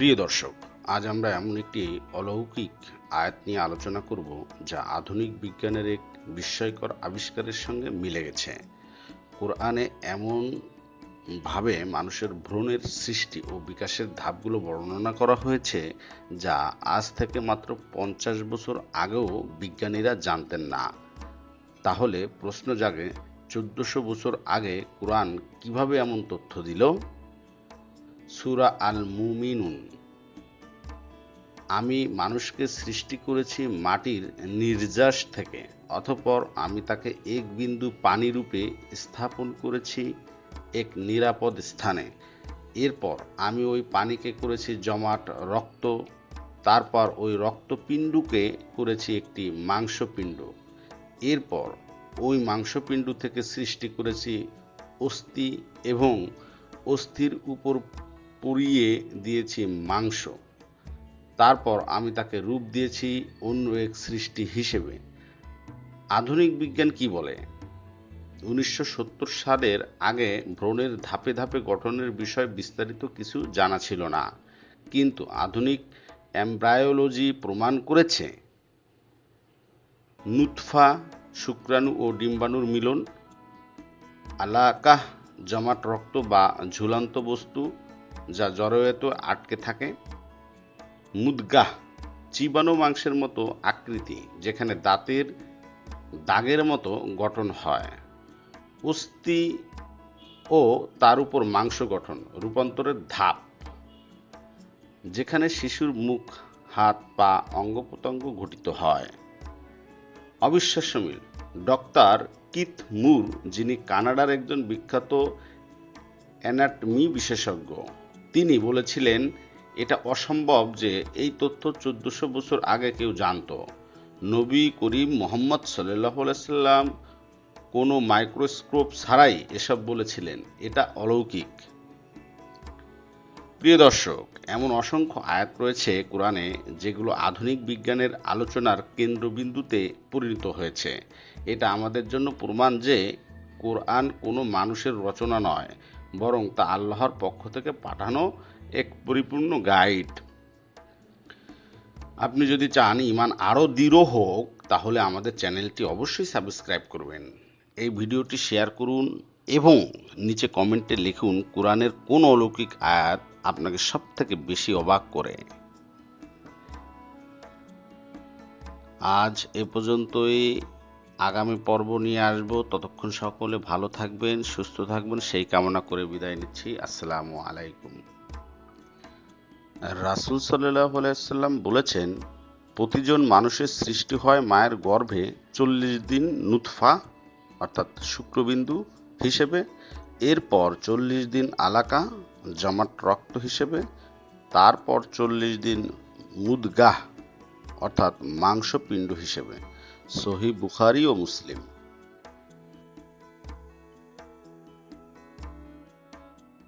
প্রিয় দর্শক, আজ আমরা এমন একটি অলৌকিক আয়াত নিয়ে আলোচনা করব যা আধুনিক বিজ্ঞানের এক বিস্ময়কর আবিষ্কারের সঙ্গে মিলে গেছে। কোরআনে এমন ভাবে মানুষের ভ্রূণের সৃষ্টি ও বিকাশের ধাপগুলো বর্ণনা করা হয়েছে যা আজ থেকে মাত্র পঞ্চাশ বছর আগেও বিজ্ঞানীরা জানতেন না। তাহলে প্রশ্ন জাগে, চোদ্দশো বছর আগে কোরআন কীভাবে এমন তথ্য দিল? সুরা আল মুমিনুন আমি মানুষকে সৃষ্টি করেছি মাটির নির্যাস থেকে অথপর আমি তাকে এক বিন্দু পানি রূপে স্থাপন করেছি এক নিরাপদ স্থানে। এরপর আমি ওই পানিকে করেছি জমাট, রক্ত, তারপর ওই রক্তপিণ্ডুকে করেছি একটি মাংসপিণ্ড। এরপর ওই মাংসপিণ্ড থেকে সৃষ্টি করেছি অস্থি এবং অস্থির উপর পুড়িয়ে দিয়েছি মাংস। তারপর আমি তাকে রূপ দিয়েছি অন্য এক সৃষ্টি হিসেবে। আধুনিক বিজ্ঞান কি বলে? উনিশশো সত্তর সালের আগে ভ্রণের ধাপে ধাপে গঠনের বিষয়ে বিস্তারিত কিছু জানা ছিল না। কিন্তু আধুনিক এমব্রায়োলজি প্রমাণ করেছে। নুৎফা, শুক্রাণু ও ডিম্বাণুর মিলন, আলাকাহ, জমাট রক্ত বা ঝুলান্ত বস্তু যা জরায়ুতে আটকে থাকে। মুদগাহ চিবানো মাংসের মতো আকৃতি, যেখানে দাঁতের, দাগের মতো গঠন হয়। অস্থি ও তার উপর মাংস গঠন, রূপান্তরের ধাপ, যেখানে শিশুর মুখ, হাত, পা অঙ্গ প্রত্যঙ্গ গঠিত হয়। অবিশ্বাস্য মিল, ডক্টর কিথ মুর, যিনি কানাডার একজন বিখ্যাত অ্যানাটমি বিশেষজ্ঞ তিনি বলেছিলেন, এটা অসম্ভব যে এই তথ্য চোদ্দশো বছর আগে কেউ জানতো। নবী করিম মোহাম্মদ সাল্লাহ সাল্লাম কোনো মাইক্রোস্কোপ ছাড়াই এসব বলেছিলেন। এটা অলৌকিক। প্রিয় দর্শক, এমন অসংখ্য আয়াত রয়েছে কোরআনে যেগুলো আধুনিক বিজ্ঞানের আলোচনার কেন্দ্রবিন্দুতে পরিণত হয়েছে। এটা আমাদের জন্য প্রমাণ যে কোরআন কোনো মানুষের রচনা নয় বরং তা আল্লাহর পক্ষ থেকে পাঠানো এক পরিপূর্ণ গাইড। আপনি যদি চান ইমান আরও দৃঢ় হোক, তাহলে আমাদের চ্যানেলটি অবশ্যই সাবস্ক্রাইব করবেন। এই ভিডিওটি শেয়ার করুন এবং নিচে কমেন্টে লিখুন কোরআনের কোন অলৌকিক আয়াত আপনাকে সব থেকে বেশি অবাক করে। আজ এ পর্যন্তই। আগামী পর্ব নিয়ে আসব। ততক্ষণ সকলে ভালো থাকবেন, সুস্থ থাকবেন। সেই কামনা করে বিদায় নিচ্ছি। আসসালামু আলাইকুম। রাসুল সাল্লাহ আলাইসাল্লাম বলেছেন, প্রতিজন মানুষের সৃষ্টি হয় মায়ের গর্ভে চল্লিশ দিন নুৎফা অর্থাৎ শুক্রবিন্দু হিসেবে। এরপর চল্লিশ দিন আলাকা জমাট রক্ত হিসেবে। তারপর চল্লিশ দিন মুদগাহ, অর্থাৎ মাংসপিণ্ড হিসেবে। সহি বুখারি ও মুসলিম।